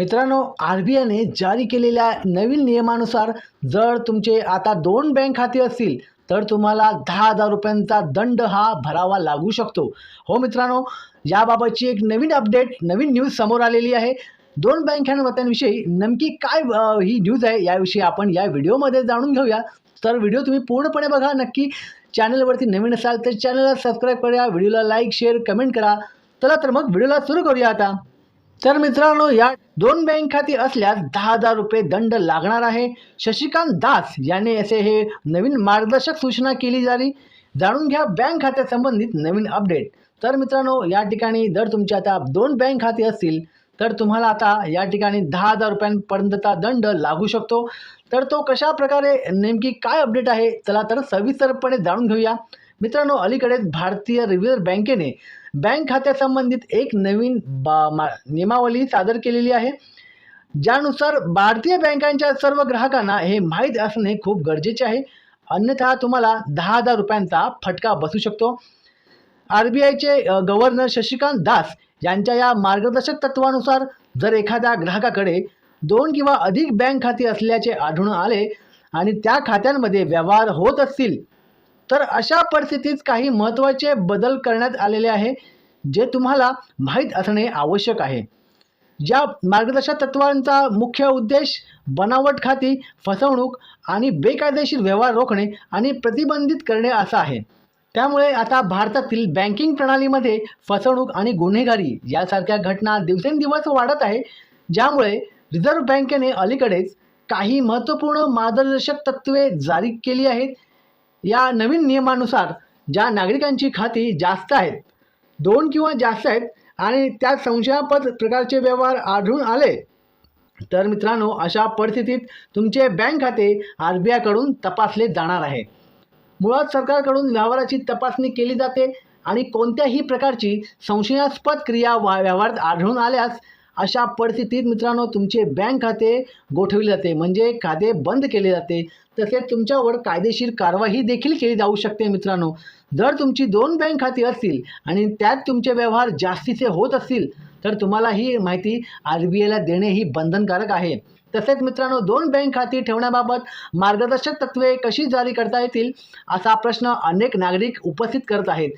मित्रांनो R B आयने जारी केलेल्या नवीन नियमानुसार जर तुमचे आता दोन बँक खाती असतील तर तुम्हाला दहा हजार रुपयांचा दंड हा भरावा लागू शकतो. हो मित्रांनो याबाबतची एक नवीन अपडेट नवीन न्यूज समोर आलेली आहे. दोन बँक नेमकी काय ही न्यूज आहे याविषयी आपण या व्हिडिओमध्ये जाणून घेऊया. तर व्हिडिओ तुम्ही पूर्णपणे बघा. नक्की चॅनलवरती नवीन असाल तर चॅनलला सबस्क्राईब करा व्हिडिओला लाईक शेअर कमेंट करा. चला तर मग व्हिडिओला सुरू करूया आता. तर मित्रांनो या दोन बँक खाती असल्यास दहा हजार रुपये दंड लागणार आहे. शशिकांत दास यांनी असे हे नवीन मार्गदर्शक सूचना केली जारी जाणून घ्या बँक खात्यासंबंधित नवीन अपडेट. तर मित्रांनो या ठिकाणी जर तुमची आता दोन बँक खाती असतील तर तुम्हाला आता या ठिकाणी दहा हजार रुपयांपर्यंतचा दंड लागू शकतो. तर तो कशा प्रकारे नेमकी काय अपडेट आहे चला तर सविस्तरपणे जाणून घेऊया. मित्रांनो अलीकडेच भारतीय रिझर्व्ह बँकेने बँक खात्यासंबंधित एक नवीन बा मा नियमावली सादर केलेली आहे. ज्यानुसार भारतीय बँकांच्या सर्व ग्राहकांना हे माहीत असणे खूप गरजेचे आहे. अन्यथा तुम्हाला दहा हजार रुपयांचा फटका बसू शकतो. आर बी आयचे गव्हर्नर शशिकांत दास यांच्या या मार्गदर्शक तत्वानुसार जर एखाद्या ग्राहकाकडे दोन किंवा अधिक बँक खाती असल्याचे आढळून आले आणि त्या खात्यांमध्ये व्यवहार होत असतील तर अशा परिस्थितीत काही महत्त्वाचे बदल करण्यात आलेले आहे जे तुम्हाला माहीत असणे आवश्यक आहे. या मार्गदर्शक तत्वांचा मुख्य उद्देश बनावट खाती फसवणूक आणि बेकायदेशीर व्यवहार रोखणे आणि प्रतिबंधित करणे असा आहे. त्यामुळे आता भारतातील बँकिंग प्रणालीमध्ये फसवणूक आणि गुन्हेगारी यासारख्या घटना दिवसेंदिवस वाढत आहे ज्यामुळे रिझर्व्ह बँकेने अलीकडेच काही महत्त्वपूर्ण मार्गदर्शक तत्त्वे जारी केली आहेत या नवीन नियमानुसार ज्या नागरिकांची खाती जास्त आहेत दोन किंवा जास्त आहेत आणि त्यात संशयास्पद प्रकारचे व्यवहार आढळून आले तर मित्रांनो अशा परिस्थितीत तुमचे बँक खाते आर बी आयकडून तपासले जाणार आहे. मुळात सरकारकडून व्यवहाराची तपासणी केली जाते आणि कोणत्याही प्रकारची संशयास्पद क्रिया वा व्यवहारात आढळून आल्यास अशा परिस्थितीत मित्रांनो तुमचे बँक खाते गोठवले जाते. म्हणजे खाते बंद केले जाते. तसेच तुमच्यावर कायदेशीर कारवाई देखील केली जाऊ शकते मित्रांनो. जर तुमची दोन बँक खाती असतील आणि त्यात तुमचे व्यवहार जास्तीचे होत असतील तर तुम्हाला ही माहिती आर बी आयला देणे ही बंधनकारक आहे. तसेच मित्रांनो दोन बँक खाती ठेवण्याबाबत मार्गदर्शक तत्त्वे कशी जारी करता येतील असा प्रश्न अनेक नागरिक उपस्थित करत आहेत.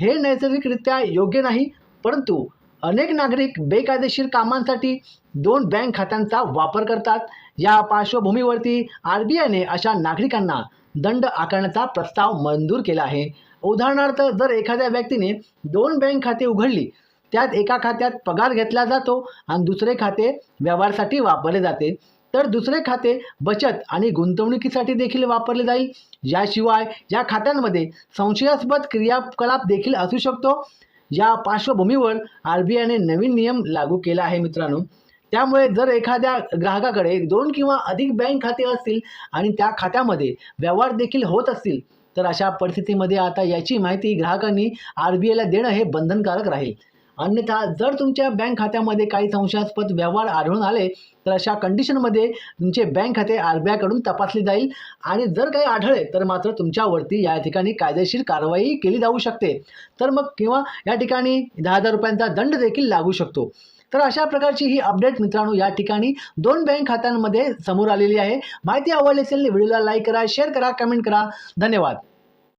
हे नैसर्गिकरित्या योग्य नाही परंतु अनेक नागरिक बेकायदेशीर कामांसाठी दोन बँक खात्यांचा वापर करतात. या पार्श्वभूमीवरती आर बी आयने अशा नागरिकांना दंड आकारण्याचा प्रस्ताव मंजूर केला आहे. उदाहरणार्थ जर एखाद्या व्यक्तीने दोन बँक खाते उघडली त्यात एका खात्यात पगार घेतला जातो आणि दुसरे खाते व्यवहारासाठी वापरले जाते तर दुसरे खाते बचत आणि गुंतवणुकीसाठी देखील वापरले जाईल. याशिवाय या खात्यांमध्ये संशयास्पद क्रियाकलाप देखील असू शकतो. या पार्श्वभूमीवर आर बी आयने नवीन नियम लागू केला आहे मित्रांनो. त्यामुळे जर एखाद्या ग्राहकाकडे दोन किंवा अधिक बँक खाते असतील आणि त्या खात्यामध्ये व्यवहार देखील होत असतील तर अशा परिस्थितीमध्ये आता याची माहिती ग्राहकांनी आर बी आयला देणं हे बंधनकारक राहील. अन्यथा जर तुमच्या बँक खात्यामध्ये काही संशयास्पद व्यवहार आढळून आले तर अशा कंडिशनमध्ये तुमचे बँक खाते आर बी आयकडून तपासले जाईल. आणि जर काही आढळले तर मात्र तुमच्यावरती या ठिकाणी कायदेशीर कारवाई केली जाऊ शकते. तर मग किंवा या ठिकाणी दहा हजार रुपयांचा दंड देखील लागू शकतो. तर अशा प्रकारची ही अपडेट मित्रांनो या ठिकाणी दोन बँक खात्यांमध्ये समोर आलेली आहे. माहिती आवडली असेल व्हिडिओला लाईक करा शेअर करा कमेंट करा. धन्यवाद.